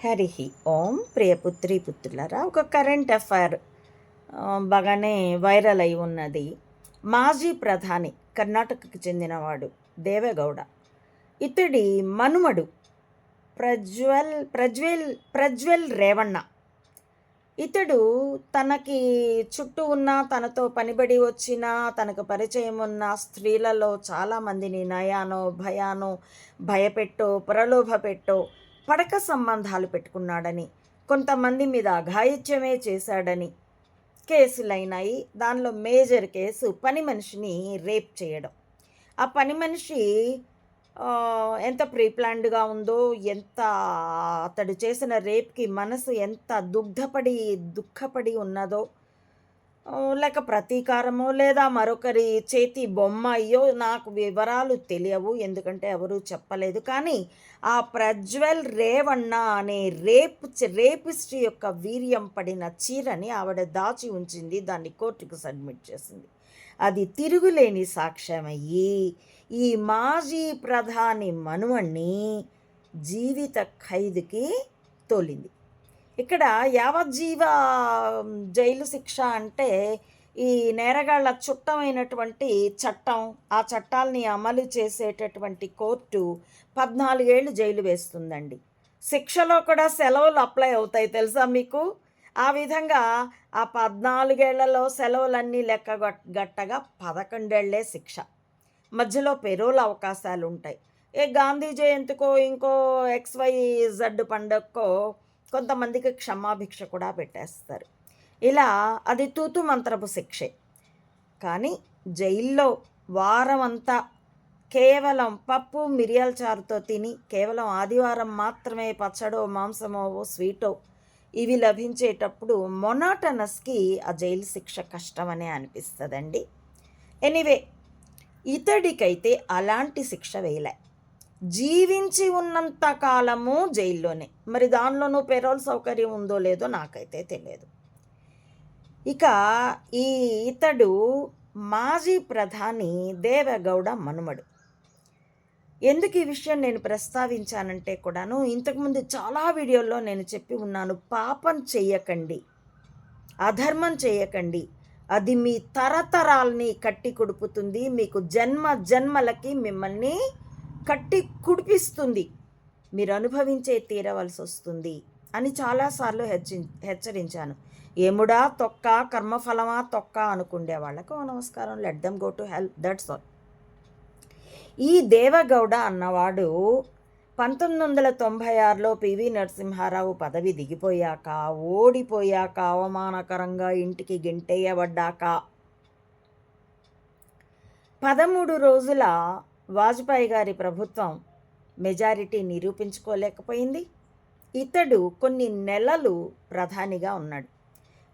హరి ఓం ప్రియపుత్రి పుత్రులరా ఒక current affair బాగానే viral అయి ఉన్నది. మాజీ ప్రధాని కర్ణాటకకు చెందినవాడు దేవేగౌడ. ఇతడి మనుమడు ప్రజ్వల్ ప్రజ్వల్ ప్రజ్వల్ రేవణ్ణ ఇతడు తనకి చుట్టూ ఉన్న తనతో పనిబడి వచ్చిన తనకు పరిచయం ఉన్న స్త్రీలలో చాలామందిని నయానో భయానో భయపెట్టో ప్రలోభ పెట్టో పడక సంబంధాలు పెట్టుకున్నాడని కొంతమంది మీద అఘాయిత్యమే చేశాడని కేసులైనాయి. దానిలో మేజర్ కేసు పని మనిషిని రేప్ చేయడం. ఆ పని మనిషి ఎంత ప్రీప్లాన్డ్గా ఉందో ఎంత అతడు చేసిన రేప్కి మనసు ఎంత దుగ్ధపడి దుఃఖపడి ఉన్నదో లేక ప్రతీకారమో లేదా మరొకరి చేతి బొమ్మ అయ్యో నాకు వివరాలు తెలియవు ఎందుకంటే ఎవరూ చెప్పలేదు. కానీ ఆ ప్రజ్వల్ రేవన్న అనే రేప్ రేపిస్ట్ యొక్క వీర్యం పడిన చీరని ఆవిడ దాచి ఉంచింది దాన్ని కోర్టుకు సబ్మిట్ చేసింది. అది తిరుగులేని సాక్ష్యమయ్యి ఈ మాజీ ప్రధాని మనువణ్ణి జీవిత ఖైదుకి తోలింది. ఇక్కడ యావజ్జీవ జైలు శిక్ష అంటే ఈ నేరగాళ్ళ చుట్టమైనటువంటి చట్టం ఆ చట్టాల్ని అమలు చేసేటటువంటి కోర్టు పద్నాలుగేళ్ళు జైలు వేస్తుందండి. శిక్షలో కూడా సెలవులు అప్లై అవుతాయి తెలుసా మీకు? ఆ విధంగా ఆ పద్నాలుగేళ్ళలో సెలవులన్నీ లెక్క గట్- గట్టగా పదకొండేళ్ళే శిక్ష. మధ్యలో పెరోల్ అవకాశాలు ఉంటాయి ఏ గాంధీ జయంతికో ఇంకో ఎక్స్వై జడ్ పండగకో కొంతమందికి క్షమాభిక్ష కూడా పెట్టేస్తారు. ఇలా అది తూతు మంత్రపు శిక్షే. కానీ జైల్లో వారం అంతా కేవలం పప్పు మిరియాల చారుతో తిని కేవలం ఆదివారం మాత్రమే పచ్చడో మాంసమో స్వీటో ఇవి లభించేటప్పుడు మొనాటనస్కి ఆ జైలు శిక్ష కష్టమనే అనిపిస్తుందండి. ఎనీవే ఇతడికైతే అలాంటి శిక్ష వేయలే జీవించి ఉన్నంత కాలము జైల్లోనే. మరి దానిలోనూ పెరోల్ సౌకర్యం ఉందో లేదో నాకైతే తెలియదు. ఇక ఈ ఇతడు మాజీ ప్రధాని దేవగౌడ మనుమడు. ఎందుకు ఈ విషయం నేను ప్రస్తావించానంటే కూడాను ఇంతకుముందు చాలా వీడియోల్లో నేను చెప్పి ఉన్నాను పాపం చేయకండి అధర్మం చేయకండి అది మీ తరతరాల్ని కట్టి కొడుపుతుంది మీకు జన్మ జన్మలకి మిమ్మల్ని కట్టి కుడిపిస్తుంది. మీరు అనుభవించే తీరవలసి వస్తుంది అని చాలాసార్లు హెచ్చి హెచ్చరించాను. ఏముడా తొక్క కర్మఫలమా తొక్క అనుకుండే వాళ్ళకు నమస్కారం let them go to hell that's all ఈ దేవగౌడ అన్నవాడు పంతొమ్మిది వందల తొంభై ఆరులో పివి నరసింహారావు పదవి దిగిపోయాక ఓడిపోయాక అవమానకరంగా ఇంటికి గింటేయబడ్డాక. పదమూడు రోజుల వాజ్పేయి గారి ప్రభుత్వం మెజారిటీ నిరూపించుకోలేకపోయింది. ఇతడు కొన్ని నెలలు ప్రధానిగా ఉన్నాడు.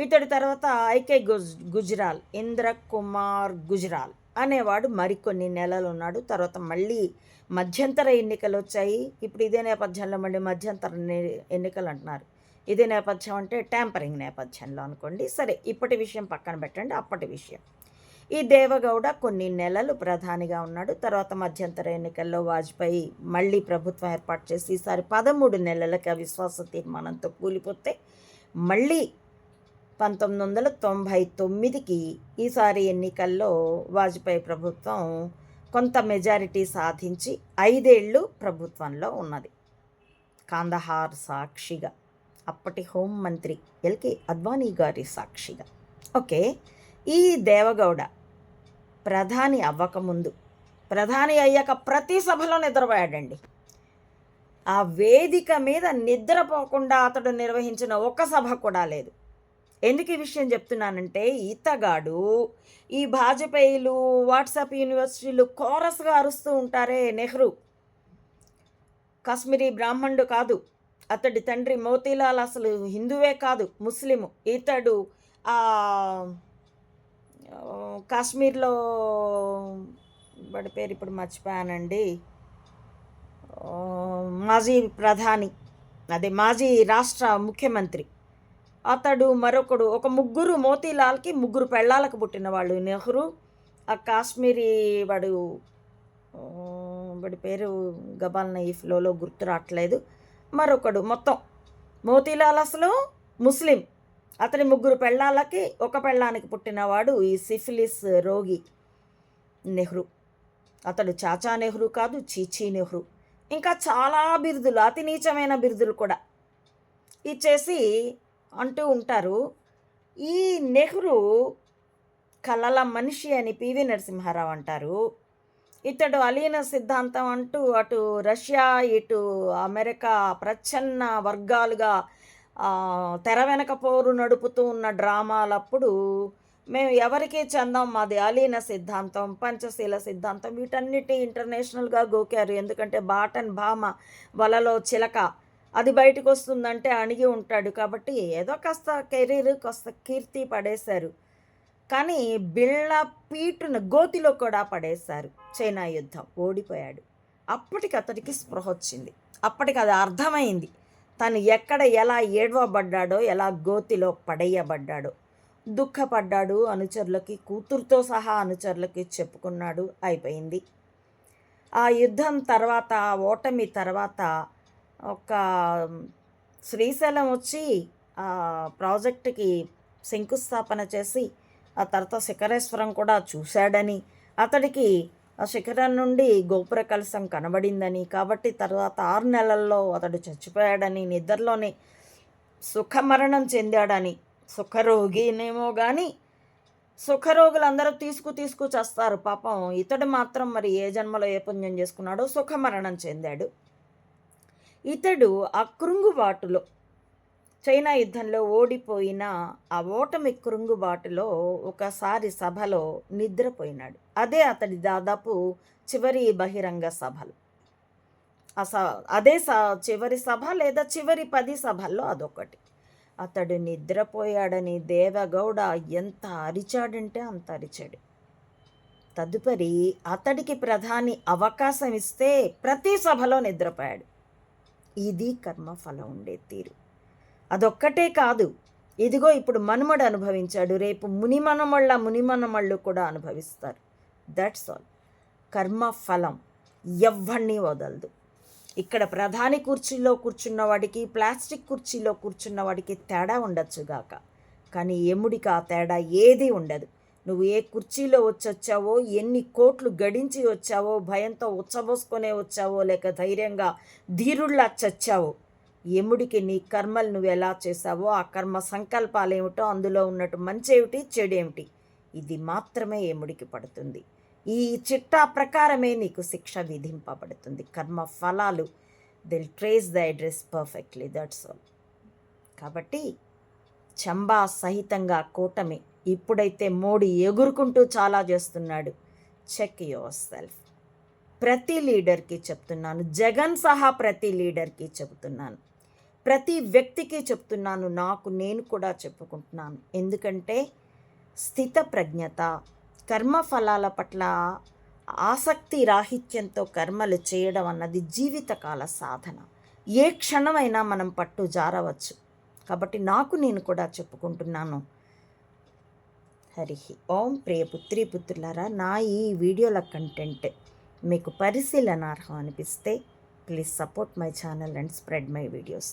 ఇతడి తర్వాత ఐకే గుజ్ గుజరాల్ ఇంద్ర కుమార్ గుజరాల్ అనేవాడు మరికొన్ని నెలలు ఉన్నాడు. తర్వాత మళ్ళీ మధ్యంతర ఎన్నికలు వచ్చాయి. ఇప్పుడు ఇదే నేపథ్యంలో మళ్ళీ మధ్యంతర ఎన్నికలు అంటున్నారు. ఇదే నేపథ్యం అంటే ట్యాంపరింగ్ నేపథ్యంలో అనుకోండి. సరే ఇప్పటి విషయం పక్కన పెట్టండి. అప్పటి విషయం. ఈ దేవగౌడ కొన్ని నెలలు ప్రధానిగా ఉన్నాడు. తర్వాత మధ్యంతర ఎన్నికల్లో వాజ్పేయి మళ్ళీ ప్రభుత్వం ఏర్పాటు చేసి ఈసారి పదమూడు నెలలకి అవిశ్వాస తీర్మానంతో కూలిపోతే మళ్ళీ పంతొమ్మిది వందల తొంభై తొమ్మిదికి ఈసారి ఎన్నికల్లో వాజ్పేయి ప్రభుత్వం కొంత మెజారిటీ సాధించి ఐదేళ్ళు ప్రభుత్వంలో ఉన్నది. కాందహార్ సాక్షిగా అప్పటి హోంమంత్రి ఎల్కే అద్వానీ గారి సాక్షిగా. ఓకే ఈ దేవగౌడ ప్రధాని అవ్వకముందు. ప్రధాని అయ్యాక ప్రతి సభలో నిద్రపోయాడండి. ఆ వేదిక మీద నిద్రపోకుండా అతడు నిర్వహించిన ఒక్క సభ కూడా లేదు. ఎందుకు ఈ విషయం చెప్తున్నానంటే ఈతగాడు ఈ భాజపేయిలు వాట్సాప్ యూనివర్సిటీలు కోరస్గా అరుస్తూ ఉంటారే నెహ్రూ. కాశ్మీరీ బ్రాహ్మణుడు కాదు. అతడి తండ్రి మోతీలాల్ అసలు హిందువే కాదు ముస్లిము. ఇతడు కాశ్మీర్లో వాడి పేరు ఇప్పుడు మర్చిపోయానండి. మాజీ ప్రధాని అదే మాజీ రాష్ట్ర ముఖ్యమంత్రి. అతడు మరొకడు ఒక ముగ్గురు మోతీలాల్కి ముగ్గురు పెళ్ళాలకు పుట్టిన వాళ్ళు నెహ్రూ. ఆ కాశ్మీరీ వాడు వాడి పేరు గబాల్ ఈ ఫ్లోలో గుర్తు రావట్లేదు. మరొకడు మొత్తం మోతీలాల్ అసలు ముస్లిం. అతని ముగ్గురు పెళ్ళాలకి ఒక పెళ్ళానికి పుట్టినవాడు ఈ సిఫిలిస్ రోగి నెహ్రూ. అతడు చాచా నెహ్రూ కాదు చీచీ నెహ్రూ. ఇంకా చాలా బిరుదులు అతి నీచమైన బిరుదులు కూడా ఇచ్చేసి అంటూ ఉంటారు. ఈ నెహ్రూ కలల మనిషి అని పివి నరసింహారావు అంటారు. ఇతడు అలీన సిద్ధాంతం అంటూ అటు రష్యా ఇటు అమెరికా ప్రచ్ఛన్న వర్గాలుగా తెర వెనక పోరు నడుపుతూ ఉన్న డ్రామాలప్పుడు మేము ఎవరికీ చెందాం మాది అలీన సిద్ధాంతం పంచశీల సిద్ధాంతం వీటన్నిటి ఇంటర్నేషనల్గా గోకారు. ఎందుకంటే బాటన్ భామ వలలో చిలక అది బయటకు వస్తుందంటే అణిగి ఉంటాడు కాబట్టి ఏదో కాస్త కెరీర్ కాస్త కీర్తి పడేశారు. కానీ బిళ్ళ పీటును గోతిలో కూడా పడేశారు చైనా యుద్ధం. ఓడిపోయాడు. అప్పటికి అతడికి స్పృహ వచ్చింది. అప్పటికి అది అర్థమైంది. తను ఎక్కడ ఎలా ఏడవబడ్డాడో ఎలా గోతిలో పడేయబడ్డాడో దుఃఖపడ్డాడు అనుచరులకి కూతురుతో సహా అనుచరులకి చెప్పుకున్నాడు. అయిపోయింది. ఆ యుద్ధం తర్వాత ఆ ఓటమి తర్వాత ఒక శ్రీశైలం వచ్చి ఆ ప్రాజెక్టుకి శంకుస్థాపన చేసి ఆ తర్వాత శిఖరేశ్వరం కూడా చూశాడని అతడికి ఆ శిఖరం నుండి గోపుర కలశం కనబడిందని. కాబట్టి తర్వాత ఆరు నెలల్లో అతడు చచ్చిపోయాడని నిద్రలోనే సుఖమరణం చెందాడని. సుఖరోగినేమో కానీ సుఖరోగులందరూ తీసుకు తీసుకు చేస్తారు. పాపం ఇతడు మాత్రం మరి ఏ జన్మలో ఏ పుణ్యం చేసుకున్నాడో సుఖమరణం చెందాడు. ఇతడు ఆ కృంగుబాటులో చైనా యుద్ధంలో ఓడిపోయిన ఆ ఓటమి కృంగుబాటులో ఒకసారి సభలో నిద్రపోయినాడు. అదే అతడి దాదాపు చివరి బహిరంగ సభలు. ఆ స అదే స చివరి సభ లేదా చివరి పది సభల్లో అదొకటి. అతడు నిద్రపోయాడని దేవగౌడ ఎంత అరిచాడంటే అంత అరిచాడు. తదుపరి అతడికి ప్రధాని అవకాశం ఇస్తే ప్రతి సభలో నిద్రపోయాడు. ఇది కర్మఫలం ఉండే తీరు. అదొక్కటే కాదు. ఇదిగో ఇప్పుడు మనుమడు అనుభవించాడు. రేపు మునిమనమళ్ళ మునిమనమళ్ళు కూడా అనుభవిస్తారు. దట్స్ ఆల్ కర్మ ఫలం ఎవ్వడిని వదలదు. ఇక్కడ ప్రధాని కుర్చీలో కూర్చున్నవాడికి ప్లాస్టిక్ కుర్చీలో కూర్చున్నవాడికి తేడా ఉండొచ్చుగాక కానీ ఎముడికి ఆ తేడా ఏదీ ఉండదు. నువ్వు ఏ కుర్చీలో వచ్చొచ్చావో ఎన్ని కోట్లు గడించి వచ్చావో భయంతో ఉచ్చబోసుకొనే వచ్చావో లేక ధైర్యంగా ధీరుళ్ళా చచ్చావో యముడికి నీ కర్మలు నువ్వు ఎలా చేసావో ఆ కర్మ సంకల్పాలు ఏమిటో అందులో ఉన్నట్టు మంచి ఏమిటి చెడేమిటి? ఇది మాత్రమే యముడికి పడుతుంది. ఈ చిట్టా ప్రకారమే నీకు శిక్ష విధింపబడుతుంది. కర్మ ఫలాలు they'll trace the address perfectly that's all కాబట్టి చంబా సహితంగా కూటమి ఇప్పుడైతే మోడీ ఎగురుకుంటూ చాలా చేస్తున్నాడు. చెక్ యువర్ సెల్ఫ్ ప్రతి లీడర్కి చెప్తున్నాను. జగన్ సహా ప్రతి లీడర్కి చెబుతున్నాను ప్రతి వ్యక్తికి చెప్తున్నాను నాకు నేను కూడా చెప్పుకుంటున్నాను. ఎందుకంటే స్థిత ప్రజ్ఞత కర్మఫలాల పట్ల ఆసక్తి రాహిత్యంతో కర్మలు చేయడం అన్నది జీవితకాల సాధన. ఏ క్షణమైనా మనం పట్టు జారవచ్చు. కాబట్టి నాకు నేను కూడా చెప్పుకుంటున్నాను. హరి ఓం ప్రియ పుత్రి పుత్రులారా నా ఈ వీడియోల కంటెంట్ మీకు పరిశీలనార్హం అనిపిస్తే please support my channel and spread my videos.